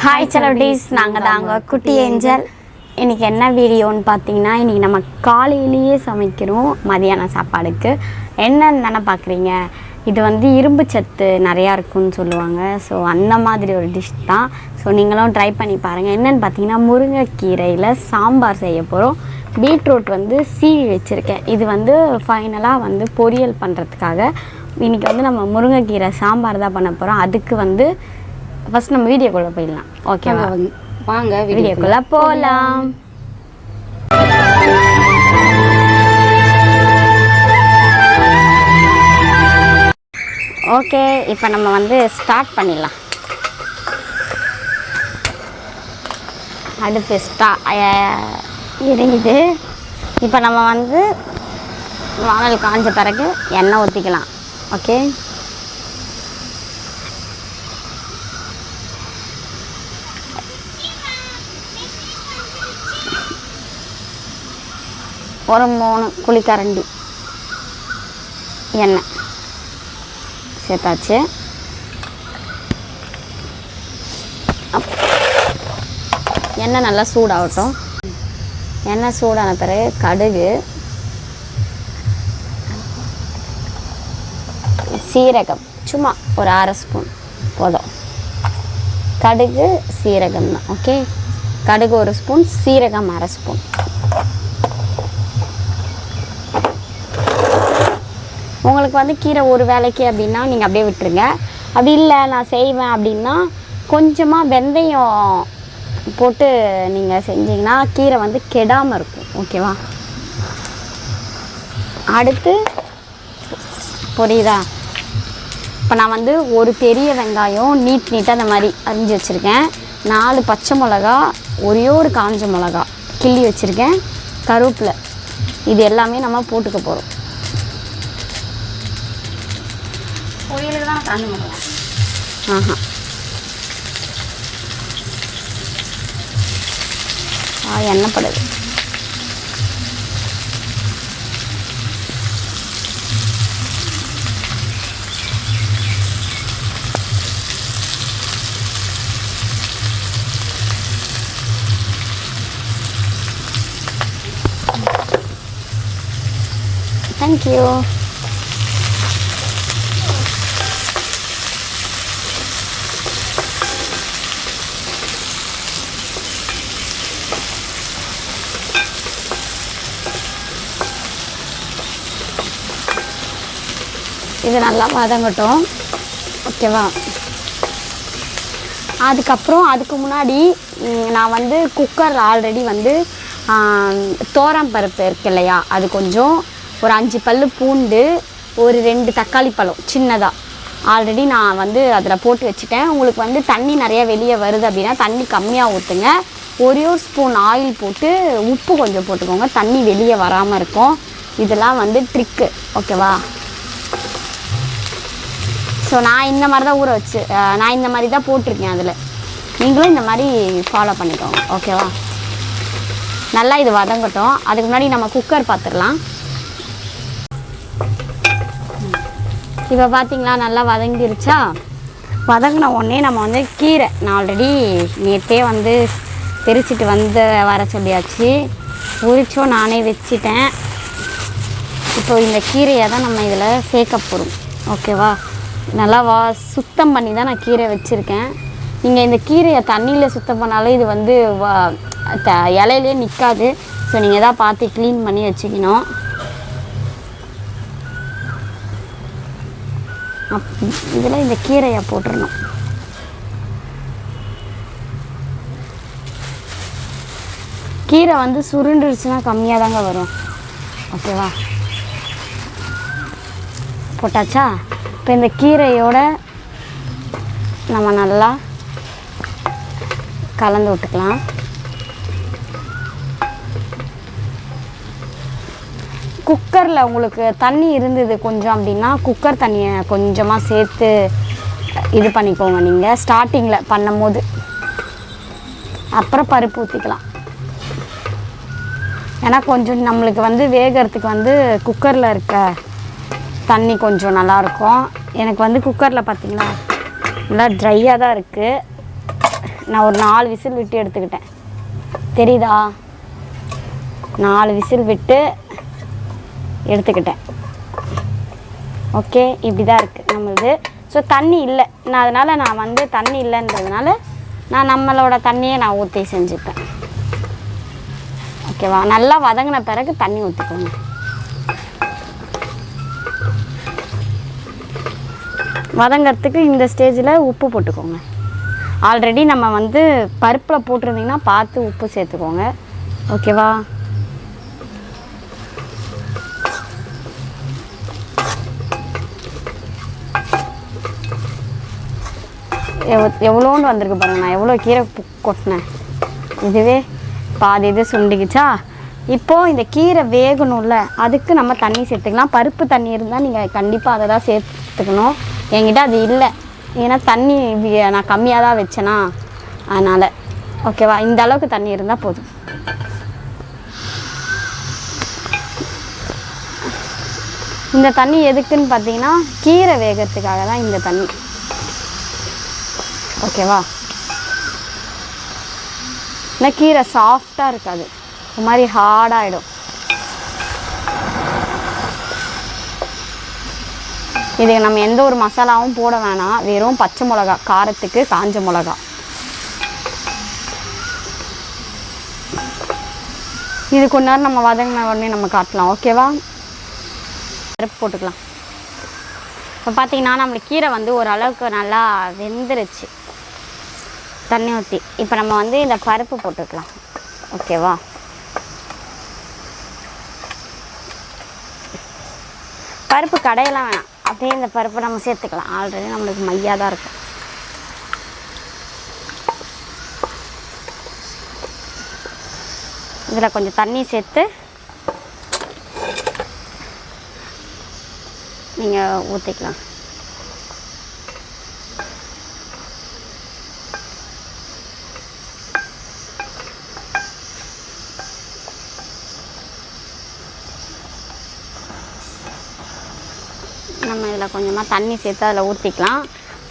Hi செலவிட்டிஸ் நாங்கள் தாங்க குட்டி ஏஞ்சல். இன்றைக்கி என்ன வீடியோன்னு பார்த்தீங்கன்னா இன்றைக்கி நம்ம காலையிலேயே சமைக்கிறோம் மதியான சாப்பாடுக்கு. என்னன்னு தானே பார்க்குறீங்க இது வந்து இரும்பு சத்து நிறையா இருக்குன்னு சொல்லுவாங்க. ஸோ அந்த மாதிரி ஒரு டிஷ் தான். ஸோ நீங்களும் ட்ரை பண்ணி பாருங்கள் என்னென்னு பார்த்தீங்கன்னா முருங்கைக்கீரையில் சாம்பார் செய்ய போகிறோம் பீட்ரூட் வந்து சீவி வச்சுருக்கேன். இது வந்து ஃபைனலாக வந்து பொரியல் பண்ணுறதுக்காக இன்றைக்கி வந்து நம்ம முருங்கைக்கீரை சாம்பார் தான் பண்ண போகிறோம் அதுக்கு வந்து ஃபர்ஸ்ட் நம்ம வீடியோக்குள்ளே போயிடலாம். ஓகேவா வாங்க வீடியோக்குள்ளே. போகலாம் ஓகே இப்போ நம்ம வந்து ஸ்டார்ட் பண்ணிடலாம். அடுப்பு ஸ்டா எரியுது இப்போ நம்ம வந்து வானல் காஞ்ச பிறகு எண்ணெய் ஊற்றிக்கலாம் ஓகே ஒரு மூணு குழிக்கரண்டி. எண்ணெய். சேர்த்தாச்சு. எண்ணெய் நல்லா சூடாகட்டும். எண்ணெய் சூடான பிறகு கடுகு சீரகம். சும்மா ஒரு அரை ஸ்பூன். போதும். கடுகு சீரகம் தான் ஓகே? கடுகு ஒரு ஸ்பூன் சீரகம் அரை ஸ்பூன். உங்களுக்கு வந்து கீரை ஒரு வேலைக்கு அப்படின்னா நீங்கள் அப்படியே விட்டுருங்க. அப்படி இல்லை நான் செய்வேன் அப்படின்னா கொஞ்சமாக வெந்தயம் போட்டு நீங்கள் செஞ்சீங்கன்னா கீரை வந்து கெடாமல் இருக்கும். ஓகேவா அடுத்து புரியுதா? இப்போ நான் வந்து ஒரு பெரிய வெங்காயம் நீட் நீட்டாக அந்த மாதிரி அரிஞ்சு வச்சுருக்கேன். நாலு பச்சை மிளகா ஒரே ஒரு காஞ்ச மிளகா கிள்ளி வச்சுருக்கேன். கருவேப்பிலை. இது எல்லாமே நம்ம போட்டுக்க போகிறோம் பொரியலுக்கு தான் காஞ்ச மிளகா ஆஹா. ஆ எண்ணெய் படுது Thank you. கொஞ்சம் நல்லா வதங்கட்டும். ஓகேவா? அதுக்கப்புறம் அதுக்கு முன்னாடி நான் வந்து குக்கரில் ஆல்ரெடி வந்து தோரம் பருப்பு இருக்கு இல்லையா? அது கொஞ்சம் ஒரு அஞ்சு பல் பூண்டு ஒரு ரெண்டு தக்காளி பழம் சின்னதாக ஆல்ரெடி நான் வந்து அதில் போட்டு வச்சுட்டேன். உங்களுக்கு வந்து தண்ணி நிறைய வெளியே வருது அப்படின்னா தண்ணி கம்மியாக ஊற்றுங்க ஒரே ஒரு ஸ்பூன் ஆயில் போட்டு உப்பு கொஞ்சம் போட்டுக்கோங்க. தண்ணி வெளியே வராமல் இருக்கும். இதெல்லாம் வந்து ட்ரிக்கு ஓகேவா? ஸோ நான் இந்த மாதிரி தான் ஊற வச்சு நான் இந்த மாதிரி தான் போட்டிருக்கேன் அதில். நீங்களும் இந்த மாதிரி ஃபாலோ பண்ணிக்கோங்க ஓகேவா நல்லா இது வதங்கட்டும். அதுக்கு முன்னாடி நம்ம குக்கர் பார்த்துடலாம் இப்போ பார்த்தீங்களா நல்லா வதங்கிருச்சா? வதங்கின உடனே நம்ம வந்து கீரை நான் ஆல்ரெடி நேற்றே வந்து பிரிச்சுட்டு வந்து வர சொல்லியாச்சு. உரிச்சோம் நானே வச்சிட்டேன். இப்போ இந்த கீரையை தான் நம்ம இதில் சேர்க்க போகிறோம் ஓகேவா நல்லா வா சுத்தம் பண்ணி தான் நான் கீரை வச்சுருக்கேன். நீங்கள் இந்த கீரையை தண்ணியில் சுத்தம் பண்ணாலே இது வந்து வா த இலையிலே நிற்காது ஸோ நீங்கள் தான் பார்த்து க்ளீன் பண்ணி வச்சுக்கணும். அப் இதில் இந்த கீரையை போட்டுடணும் கீரை வந்து சுருண்டுருச்சுன்னா கம்மியாக தாங்க வரும். ஓகேவா போட்டாச்சா? இப்போ இந்த கீரையோட நம்ம நல்லா கலந்து விட்டுக்கலாம். குக்கரில் உங்களுக்கு தண்ணி இருந்தது கொஞ்சம் அப்படின்னா குக்கர் தண்ணியை கொஞ்சமாக சேர்த்து இது பண்ணிக்கோங்க நீங்கள் ஸ்டார்டிங்கில் பண்ணும்போது. அப்புறம் பருப்பு ஊற்றிக்கலாம் ஏன்னா கொஞ்சம் நம்மளுக்கு வந்து வேகறதுக்கு வந்து குக்கரில் இருக்க தண்ணி கொஞ்சம் நல்லாயிருக்கும் எனக்கு வந்து குக்கரில் பார்த்திங்களா நல்லா ட்ரையாக தான் இருக்குது நான் ஒரு நாலு விசில் விட்டு எடுத்துக்கிட்டேன். தெரியுதா? நாலு விசில் விட்டு எடுத்துக்கிட்டேன். ஓகே இப்படி தான் இருக்குது நம்மளது ஸோ தண்ணி இல்லை. நான் அதனால் நான் வந்து தண்ணி இல்லைன்றதுனால நான் நம்மளோட தண்ணியை நான் ஊற்றி செஞ்சுப்பேன். ஓகேவா நல்லா வதங்கின பிறகு தண்ணி ஊற்றிக்கோங்க வதங்கிறதுக்கு இந்த ஸ்டேஜில் உப்பு போட்டுக்கோங்க. ஆல்ரெடி நம்ம வந்து பருப்பில் போட்டிருந்தீங்கன்னா பார்த்து உப்பு சேர்த்துக்கோங்க. ஓகேவா? எவ் எவ்வளோன்னு வந்திருக்கு பாருங்க. நான் எவ்வளோ கீரை கொட்டினேன். இதுவே பாதி இது சுண்டிக்குச்சா? இப்போது இந்த கீரை வேகணும்ல. அதுக்கு நம்ம தண்ணி சேர்த்துக்கலாம். பருப்பு தண்ணி இருந்தால் நீங்கள் கண்டிப்பாக அதை தான் சேர்த்துக்கணும். என்கிட்ட அது இல்லை. ஏன்னா தண்ணி நான் கம்மியாக தான் வச்சேனா அதனால். ஓகேவா இந்த அளவுக்கு தண்ணி இருந்தால் போதும். இந்த தண்ணி எதுக்குன்னு பார்த்தீங்கன்னா கீரை வேகிறதுக்காக தான் இந்த தண்ணி. ஓகேவா இந்த கீரை சாஃப்டாக இருக்காது. ஒரு மாதிரி ஹார்டாகிடும் இதுக்கு நம்ம எந்த ஒரு மசாலாவும் போட வேணாம். வெறும் பச்சை மிளகா காரத்துக்கு காஞ்ச மிளகா. இது கொஞ்ச நேரம் நம்ம வதங்கின உடனே நம்ம காட்டலாம். ஓகேவா பருப்பு போட்டுக்கலாம். இப்போ பார்த்தீங்கன்னா நம்மளுக்கு கீரை வந்து ஓரளவுக்கு நல்லா வெந்துருச்சு. தண்ணி ஊற்றி இப்போ நம்ம வந்து இந்த பருப்பு போட்டுக்கலாம். ஓகேவா பருப்பு கடையெல்லாம் வேணாம். அப்படியே இந்த பருப்பை நம்ம சேர்த்துக்கலாம். ஆல்ரெடி நம்மளுக்கு மையாக தான் இருக்கும். இதில் கொஞ்சம் தண்ணி சேர்த்து நீங்கள் ஊற்றிக்கலாம் கொஞ்சமாக தண்ணி சேர்த்து அதில் ஊற்றிக்கலாம்.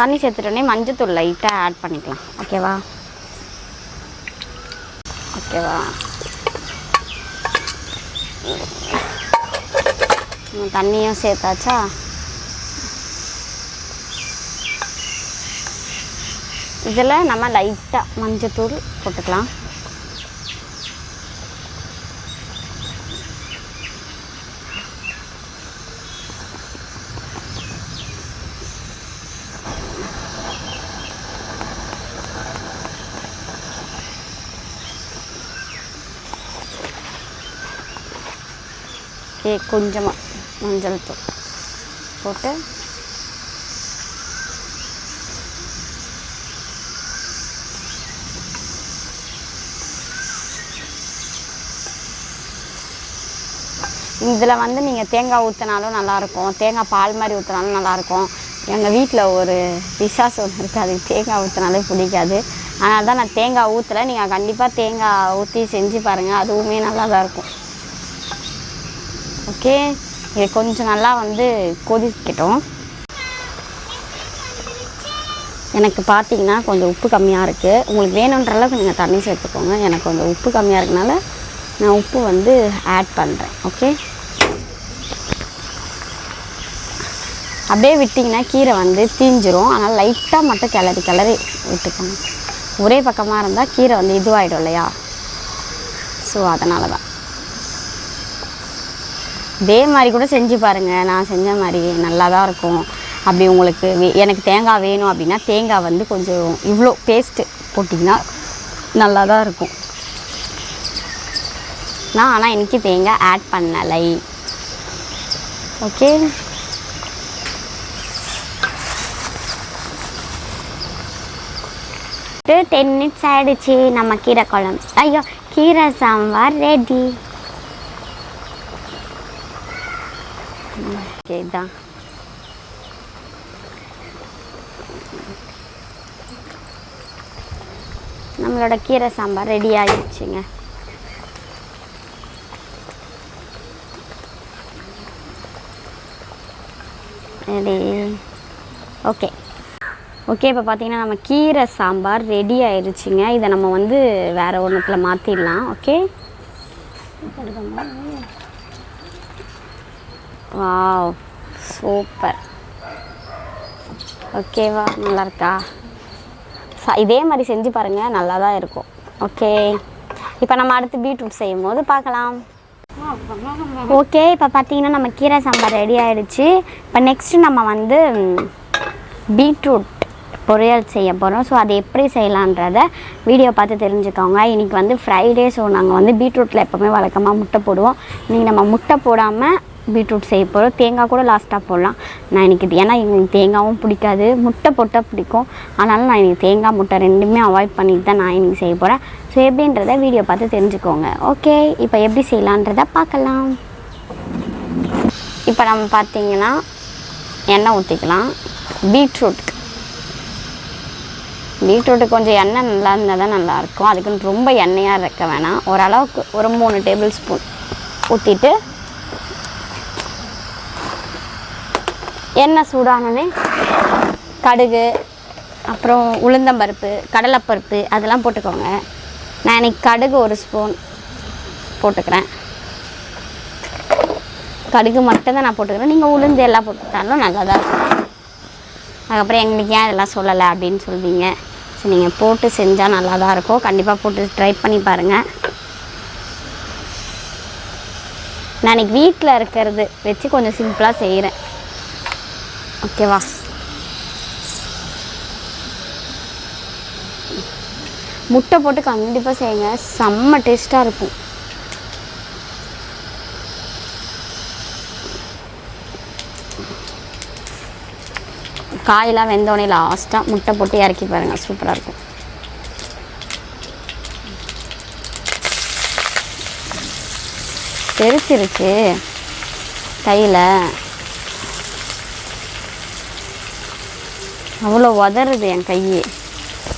தண்ணி சேர்த்துட்டோடனே மஞ்சத்தூள் லைட்டாக ஆட் பண்ணிக்கலாம். ஓகேவா ஓகேவா தண்ணியும் சேர்த்தாச்சா? இதில் நம்ம லைட்டாக மஞ்சத்தூள் போட்டுக்கலாம். கே கொஞ்சமாக மஞ்சள் தூள் போட்டு இதில் வந்து நீங்கள் தேங்காய் ஊற்றினாலும் நல்லாயிருக்கும். தேங்காய் பால் மாதிரி ஊற்றினாலும் நல்லாயிருக்கும். எங்கள் வீட்டில் ஒரு பிசாஸ் ஒன்று இருக்குது அதுக்கு தேங்காய் ஊற்றினாலே பிடிக்காது. அதனால தான் நான் தேங்காய் ஊற்றலை. நீங்கள் கண்டிப்பாக தேங்காய் ஊற்றி செஞ்சு பாருங்கள். அதுவுமே நல்லா தான் இருக்கும். ஓகே? இது கொஞ்சம் நல்லா வந்து கொதிக்கட்டும். எனக்கு பார்த்தீங்கன்னா கொஞ்சம் உப்பு கம்மியாக இருக்குது உங்களுக்கு வேணுன்ற அளவுக்கு நீங்கள் தண்ணி சேர்த்துக்கோங்க. எனக்கு கொஞ்சம் உப்பு கம்மியாக இருக்கனால நான் உப்பு வந்து ஆட் பண்ணுறேன் ஓகே? அப்படியே விட்டிங்கன்னா கீரை வந்து தீஞ்சிரும். ஆனால் லைட்டாக மட்டும் கிளறி கிளறி விட்டுக்கோங்க. ஒரே பக்கமாக இருந்தால் கீரை வந்து இதுவாகிடும் இல்லையா? ஸோ அதனால தான் இதே மாதிரி கூட செஞ்சு பாருங்கள் நான் செஞ்ச மாதிரி நல்லா தான் இருக்கும். அப்படி உங்களுக்கு வே- எனக்கு தேங்காய் வேணும் அப்படின்னா தேங்காய் வந்து கொஞ்சம் இவ்வளோ பேஸ்ட்டு போட்டிங்கன்னா நல்லா தான் இருக்கும். நான் ஆனால் எனக்கு தேங்காய் ஆட் பண்ணலை. ஓகே டென் மினிட்ஸ் ஆகிடுச்சி நம்ம கீரை குழம்பு. ஐயோ கீரை சாம்பார் ரெடி ஓகே இதான் நம்மளோட கீரை சாம்பார் ரெடி ஆகிடுச்சுங்க ரெடி ஓகே ஓகே இப்போ பார்த்தீங்கன்னா நம்ம கீரை சாம்பார் ரெடி ஆயிடுச்சுங்க. இதை நம்ம வந்து வேறு ஒன்றுத்தில் மாற்றிடலாம் ஓகே வாவ் சூப்பர் ஓகேவா நல்லா இருக்கா? இதே மாதிரி செஞ்சு பாருங்கள் நல்லா தான் இருக்கும். ஓகே இப்போ நம்ம அடுத்து பீட்ரூட் செய்யும் போது பார்க்கலாம். ஓகே இப்போ பார்த்தீங்கன்னா நம்ம கீரை சாம்பார் ரெடி ஆகிடுச்சு இப்போ நெக்ஸ்ட் நம்ம வந்து பீட்ரூட் பொரியல் செய்ய போகிறோம் ஸோ அதை எப்படி செய்யலான்றத வீடியோ பார்த்து தெரிஞ்சுக்கோங்க. இன்றைக்கி வந்து ஃப்ரைடே ஸோ நாங்கள் வந்து பீட்ரூட்டில் எப்போவுமே வழக்கமாக முட்டை போடுவோம். இன்றைக்கி நம்ம முட்டை போடாமல் பீட்ரூட் செய்ய போகிறோம் தேங்காய் கூட லாஸ்ட்டாக போடலாம். நான் இன்றைக்கி இது ஏன்னா எங்களுக்கு தேங்காயும் பிடிக்காது. முட்டை போட்டால் பிடிக்கும். அதனால நான் இன்றைக்கி தேங்காய் முட்டை ரெண்டுமே அவாய்ட் பண்ணிட்டு தான் நான் இன்றைக்கி செய்ய போகிறேன் ஸோ எப்படின்றத வீடியோ பார்த்து தெரிஞ்சுக்கோங்க. ஓகே இப்போ எப்படி செய்யலான்றத பார்க்கலாம். இப்போ நம்ம பார்த்தீங்கன்னா எண்ணெய் ஊற்றிக்கலாம் பீட்ரூட். பீட்ரூட்டு கொஞ்சம் எண்ணெய் நல்லா இருந்தால் தான் நல்லாயிருக்கும். அதுக்குன்னு ரொம்ப எண்ணெயாக இருக்க வேணாம். ஓரளவுக்கு ஒரு மூணு டேபிள் ஸ்பூன் ஊற்றிட்டு எண்ணெய் சூடானோடனே கடுகு அப்புறம் உளுந்தம்பருப்பு கடலைப்பருப்பு அதெல்லாம் போட்டுக்கோங்க. நான் இன்னைக்கு கடுகு ஒரு ஸ்பூன் போட்டுக்கிறேன். கடுகு மட்டும்தான் நான் போட்டுக்கிறேன். நீங்கள் உளுந்து எல்லாம் போட்டுக்கிட்டாலும் நல்லா தான் இருக்கும். அதுக்கப்புறம் எங்களுக்கு ஏன் இதெல்லாம் சொல்லலை அப்படின்னு சொல்வீங்க சரி நீங்கள் போட்டு செஞ்சால் நல்லா தான் இருக்கும். கண்டிப்பாக போட்டு ட்ரை பண்ணி பாருங்கள் நான் இன்றைக்கி வீட்டில் இருக்கிறது வச்சு கொஞ்சம் சிம்பிளாக செய்கிறேன் ஓகேவா முட்டை போட்டு கண்டிப்பாக செய்யுங்க. செம்ம டேஸ்ட்டாக இருக்கும். காயெல்லாம் வெந்தோடனே லாஸ்ட்டாக முட்டை போட்டு இறக்கி பாருங்கள் சூப்பராக இருக்கும். தெரிச்சிருச்சு கையில் அவ்வளோ உதறுது என் கை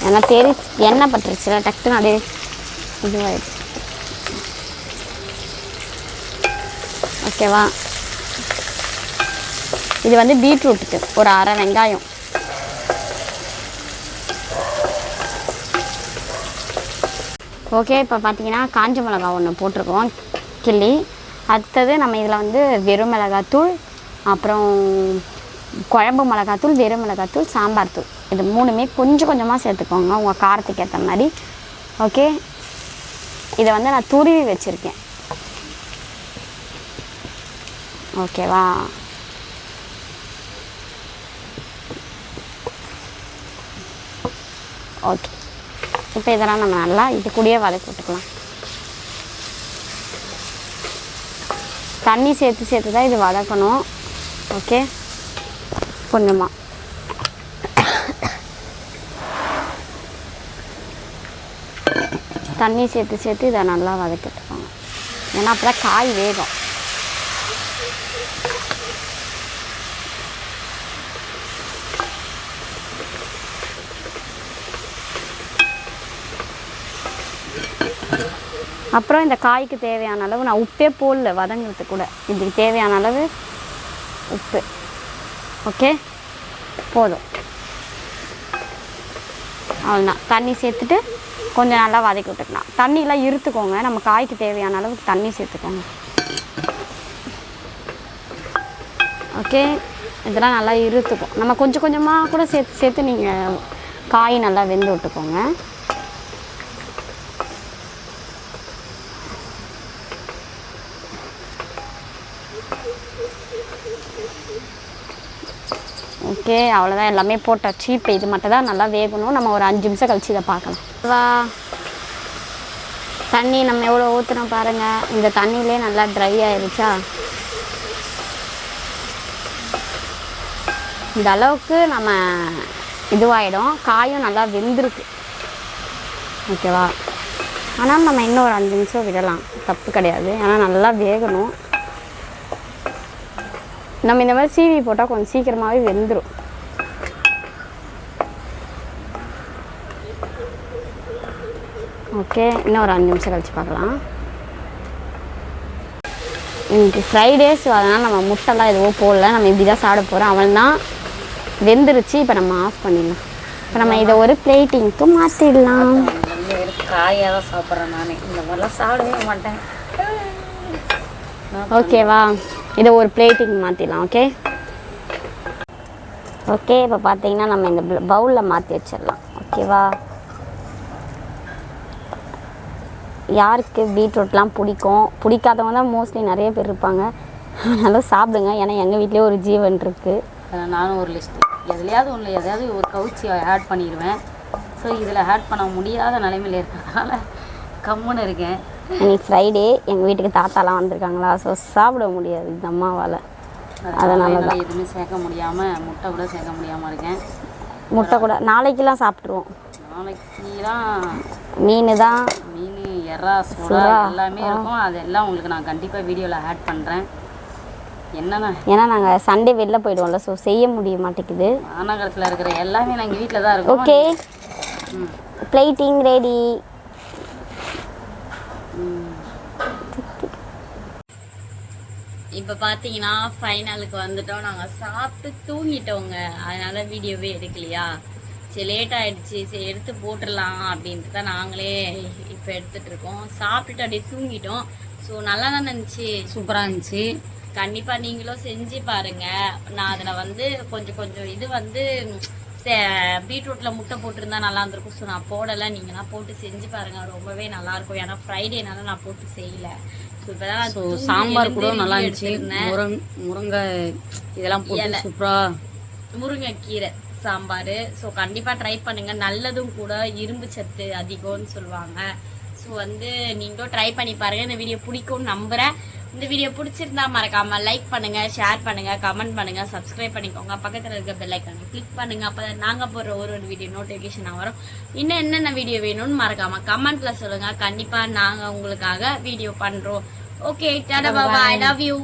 ஏன்னா தெரி எண்ணெய் பட்டுருச்சுல டக்குன்னு அப்படியே இதுவாயிடுச்சு ஓகேவா? இது வந்து பீட்ரூட்டுக்கு ஒரு அரை வெங்காயம். ஓகே இப்போ பார்த்தீங்கன்னா காஞ்ச மிளகா ஒன்று போட்டிருக்கோம் கிள்ளி. அடுத்தது நம்ம இதில் வந்து வெறும் மிளகாத்தூள் அப்புறம் குழம்பு மிளகாத்தூள் வெறும் மிளகாத்தூள் சாம்பார் தூள். இது மூணுமே கொஞ்சம் கொஞ்சமாக சேர்த்துக்கோங்க. உங்கள் காரத்துக்கு ஏற்ற மாதிரி. ஓகே இதை வந்து நான் துருவி வச்சுருக்கேன். ஓகேவா ஓகே இப்போ இதெல்லாம் நம்ம நல்லா இது கூடயே வதக்கி விட்டுக்கலாம். தண்ணி சேர்த்து சேர்த்து தான் இது வதக்கணும். ஓகே கொஞ்சமாக தண்ணி சேர்த்து சேர்த்து இதை நல்லா வதக்கி ஏன்னா அப்புறம் காய் வேகும். அப்புறம் இந்த காய்க்கு தேவையான அளவு நான் உப்பே போடல வதங்குறதுக்கு கூட. இதுக்கு தேவையான அளவு உப்பு. ஓகே? போதும். அவ்வளோதான் தண்ணி சேர்த்துட்டு கொஞ்சம் நல்லா வதக்கி விட்டுக்கலாம். தண்ணியெலாம் இருத்துக்கோங்க. நம்ம காய்க்கு தேவையான அளவுக்கு தண்ணி சேர்த்துக்கோங்க. ஓகே? இதெல்லாம் நல்லா இருத்துக்கும். நம்ம கொஞ்சம் கொஞ்சமாக கூட சேர்த்து சேர்த்து நீங்கள் காய் நல்லா வெந்து விட்டுக்கோங்க. ஓகே அவ்வளோதான் எல்லாமே போட்டாச்சு. இப்போ இது மட்டும் தான் நல்லா வேகணும். நம்ம ஒரு அஞ்சு நிமிஷம் கழிச்சு இதை பார்க்கலாம். வா. தண்ணி நம்ம எவ்வளோ ஊற்றுனோம் பாருங்கள் இந்த தண்ணியிலே நல்லா ட்ரை ஆயிடுச்சா இந்த அளவுக்கு நம்ம இதுவாகிடும் காயும் நல்லா வெந்திருக்கு. ஓகேவா? ஆனால் நம்ம இன்னும் ஒரு அஞ்சு நிமிஷம் விடலாம். தப்பு கிடையாது. ஏன்னா நல்லா வேகணும். நம்ம இந்த மாதிரி சீவி போட்டால் கொஞ்சம் சீக்கிரமாகவே வெந்துடும் ஓகே இன்னும் ஒரு அஞ்சு நிமிஷம் கழிச்சு பார்க்கலாம். இன்னைக்கு ஃப்ரைடேஸ் அதனால் நம்ம முட்டைலாம் எதுவும் போடல. நம்ம இப்படி தான் சாப்பிட போகிறோம் அவன் தான் வெந்துருச்சு. இப்போ நம்ம ஆஃப் பண்ணிடலாம். இப்போ நம்ம இதை ஒரு பிளேட்டிங்க்கு மாற்றிடலாம் காயாக தான் சாப்பிட்றேன் நான். இந்த மாதிரிலாம் சாப்பிடவே மாட்டேன். ஓகேவா இதை ஒரு பிளேட்டுக்கு மாற்றிடலாம் ஓகே ஓகே இப்போ பார்த்தீங்கன்னா நம்ம இந்த பவுலில் மாற்றி வச்சிடலாம் ஓகேவா யாருக்கு பீட்ரூட்லாம் பிடிக்கும்? பிடிக்காதவங்க தான் மோஸ்ட்லி நிறைய பேர் இருப்பாங்க. அதனால சாப்பிடுங்க ஏன்னா எங்கள் வீட்லேயே ஒரு ஜீவன் இருக்குது நானும் ஒரு லிஸ்ட்டு எதுலையாவது ஒன்று எதையாவது ஒரு கவுச்சி ஆட் பண்ணிடுவேன். ஸோ இதில் ஆட் பண்ண முடியாத நிலைமையில் இருக்கிறதுனால கம்முன்னு இருக்கேன். இன்னைக்கு ஃப்ரைடே எங்கள் வீட்டுக்கு தாத்தாலாம் வந்திருக்காங்களா? ஸோ சாப்பிட முடியாது இந்த அம்மாவால். அதனால என்னால் எதுவுமே சேர்க்க முடியாமல் முட்டை கூட சேர்க்க முடியாமல் இருக்கேன். முட்டை கூட நாளைக்கெல்லாம் சாப்பிட்ருவோம் நாளைக்குலாம் மீன் தான் மீன் எறா சுறா எல்லாமே இருக்கும். அதெல்லாம் உங்களுக்கு நான் கண்டிப்பாக வீடியோவில் ஆட் பண்ணுறேன் என்னென்ன ஏன்னா நாங்கள் சண்டே வெளில போயிடுவோம்ல ஸோ செய்ய முடிய மாட்டேங்குது. மாநகரத்தில் இருக்கிற எல்லாமே நாங்கள் வீட்டில் தான் இருக்கோம். ஓகே ம். பிளேட்டிங் ரெடி இப்போ பார்த்தீங்கன்னா ஃபைனலுக்கு வந்துட்டோம். நாங்கள் சாப்பிட்டு தூங்கிட்டோங்க. அதனால வீடியோவே எடுக்கலையா? சரி லேட் ஆயிடுச்சு. சரி எடுத்து போட்டுடலாம் அப்படின்ட்டு தான் நாங்களே இப்போ எடுத்துட்டு இருக்கோம். சாப்பிட்டுட்டு அப்படியே தூங்கிட்டோம். ஸோ நல்லா தான் இருந்துச்சு. சூப்பராக இருந்துச்சு. கண்டிப்பாக நீங்களும் செஞ்சு பாருங்க. நான் அதில் வந்து கொஞ்சம் கொஞ்சம் இது வந்து பீட்ரூட்டில் முட்டை போட்டிருந்தா நல்லா இருந்திருக்கும். ஸோ நான் போடலை. நீங்களாம் போட்டு செஞ்சு பாருங்க. ரொம்பவே நல்லா இருக்கும். ஏன்னா ஃப்ரைடேனால நான் போட்டு செய்யல. ஸோ இப்போ தான் ஸோ சாம்பார் கூட நல்லா இருந்துச்சு. முருங் முருங்கை இதெல்லாம் போட்டு சூப்பராக முருங்கைக்கீரை சாம்பார். ஸோ கண்டிப்பாக ட்ரை பண்ணுங்க. நல்லதும் கூட இரும்பு சத்து அதிகம்னு சொல்லுவாங்க. ஸோ வந்து நீங்களும் ட்ரை பண்ணி பாருங்க. இந்த வீடியோ பிடிக்கும்னு நம்புறேன். இந்த வீடியோ பிடிச்சிருந்தா மறக்காம லைக் பண்ணுங்க ஷேர் பண்ணுங்க கமெண்ட் பண்ணுங்க சப்ஸ்கிரைப் பண்ணிக்கோங்க. பக்கத்தில் இருக்க பெல் ஐக்கானை கிளிக் பண்ணுங்க. அப்போ நாங்கள் போடுற ஒரு ஒரு வீடியோ நோட்டிஃபிகேஷன் வரும். இன்னும் என்னென்ன வீடியோ வேணும்னு மறக்காம கமெண்ட்ல சொல்லுங்க. கண்டிப்பாக நாங்கள் உங்களுக்காக வீடியோ பண்ணுறோம் ஓகே டாடா பாபா ஐ லவ் யூ